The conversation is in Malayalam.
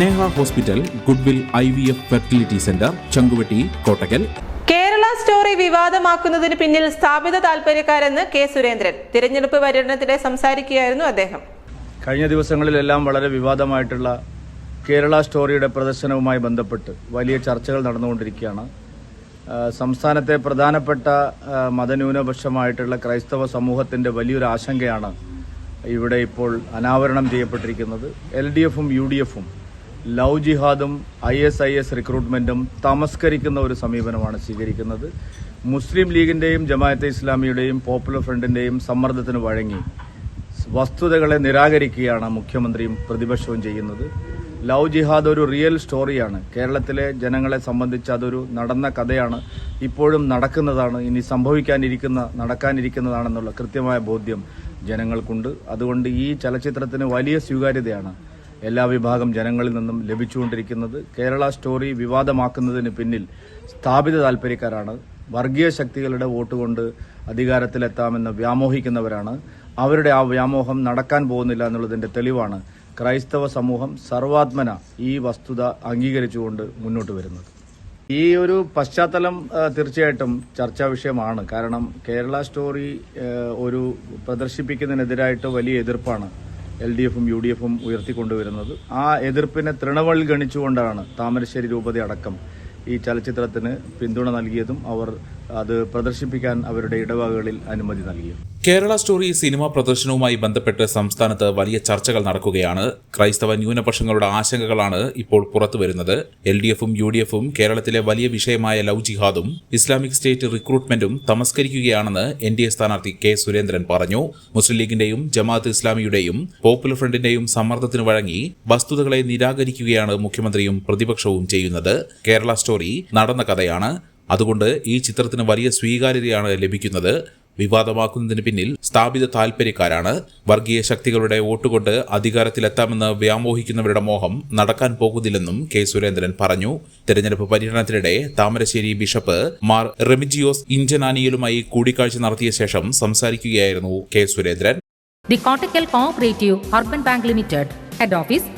Neha hospital goodwill I V F fertility centre Changuvetty Kottakkal. Kerala story വിവാദമാക്കുന്നതിന് പിന്നിൽ സ്ഥാപിത താല്പര്യക്കാരെന്ന് കെ സുരേന്ദ്രൻ. തിരഞ്ഞെടുപ്പ് പര്യടനത്തിലെ സംസാരിക്കുകയായിരുന്നു അദ്ദേഹം. കഴിഞ്ഞ ദിവസങ്ങളിലെല്ലാം വളരെ വിവാദമായിട്ടുള്ള കേരള സ്റ്റോറിയുടെ പ്രദർശനവുമായി ബന്ധപ്പെട്ട് വലിയ ചർച്ചകൾ നടന്നുകൊണ്ടിരിക്കുകയാണ്. സംസ്ഥാനത്തെ പ്രധാനപ്പെട്ട മതന്യൂനപക്ഷമായിട്ടുള്ള ക്രൈസ്തവ സമൂഹത്തിന്റെ വലിയൊരു ആശങ്കയാണ് ഇവിടെ ഇപ്പോൾ അനാവരണം ചെയ്യപ്പെട്ടിരിക്കുന്നത്. എൽ ഡി എഫും യു ഡി എഫും ലവ് ജിഹാദും ഐ എസ് ഐ എസ് റിക്രൂട്ട്മെന്റും തമസ്കരിക്കുന്ന ഒരു സമീപനമാണ് സ്വീകരിക്കുന്നത്. മുസ്ലിം ലീഗിന്റെയും ജമാഅത്തെ ഇസ്ലാമിയുടെയും പോപ്പുലർ ഫ്രണ്ടിന്റെയും സമ്മർദ്ദത്തിന് വഴങ്ങി വസ്തുതകളെ നിരാകരിക്കുകയാണ് മുഖ്യമന്ത്രിയും പ്രതിപക്ഷവും ചെയ്യുന്നത്. ലവ് ജിഹാദ് ഒരു റിയൽ സ്റ്റോറിയാണ്. കേരളത്തിലെ ജനങ്ങളെ സംബന്ധിച്ച് അതൊരു നടന്ന കഥയാണ്. ഇപ്പോഴും നടക്കുന്നതാണ് ഇനി സംഭവിക്കാനിരിക്കുന്ന നടക്കാനിരിക്കുന്നതാണെന്നുള്ള കൃത്യമായ ബോധ്യം ജനങ്ങൾക്കുണ്ട്. അതുകൊണ്ട് ഈ ചലച്ചിത്രത്തിന് വലിയ സ്വീകാര്യതയാണ് എല്ലാ വിഭാഗം ജനങ്ങളിൽ നിന്നും ലഭിച്ചുകൊണ്ടിരിക്കുന്നത് കേരള സ്റ്റോറി വിവാദമാക്കുന്നതിന് പിന്നിൽ സ്ഥാപിത താൽപ്പര്യക്കാരാണ് വർഗീയ ശക്തികളുടെ വോട്ട് കൊണ്ട് അധികാരത്തിലെത്താമെന്ന് വ്യാമോഹിക്കുന്നവരാണ്. അവരുടെ ആ വ്യാമോഹം നടക്കാൻ പോകുന്നില്ല എന്നുള്ളതിന്റെ തെളിവാണ് ക്രൈസ്തവ സമൂഹം സർവാത്മന ഈ വസ്തുത അംഗീകരിച്ചുകൊണ്ട് മുന്നോട്ട് വരുന്നത്. ഈ ഒരു പശ്ചാത്തലം തീർച്ചയായിട്ടും ചർച്ചാ വിഷയമാണ്. കാരണം കേരള സ്റ്റോറി ഒരു പ്രദർശിപ്പിക്കുന്നതിനെതിരായിട്ട് വലിയ എതിർപ്പാണ്. എൽ ഡി എഫും യു ഡി എഫും ഉയർത്തിക്കൊണ്ടുവരുന്നത്. ആ എതിർപ്പിനെ തൃണവൾ ഗണിച്ചുകൊണ്ടാണ് താമരശ്ശേരി രൂപത അടക്കം ഈ ചലച്ചിത്രത്തിന് പിന്തുണ നൽകിയതും അവർ അത് പ്രദർശിപ്പിക്കാൻ അവരുടെ ഇടവകകളിൽ അനുമതി നൽകിയതും. കേരള സ്റ്റോറി സിനിമാ പ്രദർശനവുമായി ബന്ധപ്പെട്ട് സംസ്ഥാനത്ത് വലിയ ചർച്ചകൾ നടക്കുകയാണ്. ക്രൈസ്തവ ന്യൂനപക്ഷങ്ങളുടെ ആശങ്കകളാണ് ഇപ്പോൾ പുറത്തു വരുന്നത്. എൽ ഡി എഫും യു ഡി എഫും കേരളത്തിലെ വലിയ വിഷയമായ ലവ് ജിഹാദും ഇസ്ലാമിക് സ്റ്റേറ്റ് റിക്രൂട്ട്മെന്റും തമസ്കരിക്കുകയാണെന്ന് എൻ ഡി എ സ്ഥാനാർത്ഥി കെ സുരേന്ദ്രൻ പറഞ്ഞു. മുസ്ലിം ലീഗിന്റെയും ജമാഅത്ത് ഇസ്ലാമിയുടെയും പോപ്പുലർ ഫ്രണ്ടിന്റെയും സമ്മർദ്ദത്തിന് വഴങ്ങി വസ്തുതകളെ നിരാകരിക്കുകയാണ് മുഖ്യമന്ത്രിയും പ്രതിപക്ഷവും ചെയ്യുന്നത്. കേരള സ്റ്റോറി നടന്ന കഥയാണ്. അതുകൊണ്ട് ഈ ചിത്രത്തിന് വലിയ സ്വീകാര്യതയാണ് ലഭിക്കുന്നത്. വിവാദമാക്കുന്നതിന് പിന്നിൽ സ്ഥാപിത താൽപര്യക്കാരാണ്. വർഗീയ ശക്തികളുടെ വോട്ടുകൊണ്ട് അധികാരത്തിലെത്താമെന്ന് വ്യാമോഹിക്കുന്നവരുടെ മോഹം നടക്കാൻ പോകുന്നില്ലെന്നും കെ സുരേന്ദ്രൻ പറഞ്ഞു. തെരഞ്ഞെടുപ്പ് പര്യടനത്തിനിടെ താമരശ്ശേരി ബിഷപ്പ് മാർ റെമിജിയോസ് ഇഞ്ചനാനിയലുമായി കൂടിക്കാഴ്ച നടത്തിയ ശേഷം സംസാരിക്കുകയായിരുന്നു K Surendran. The Kottakkal urban bank limited head Head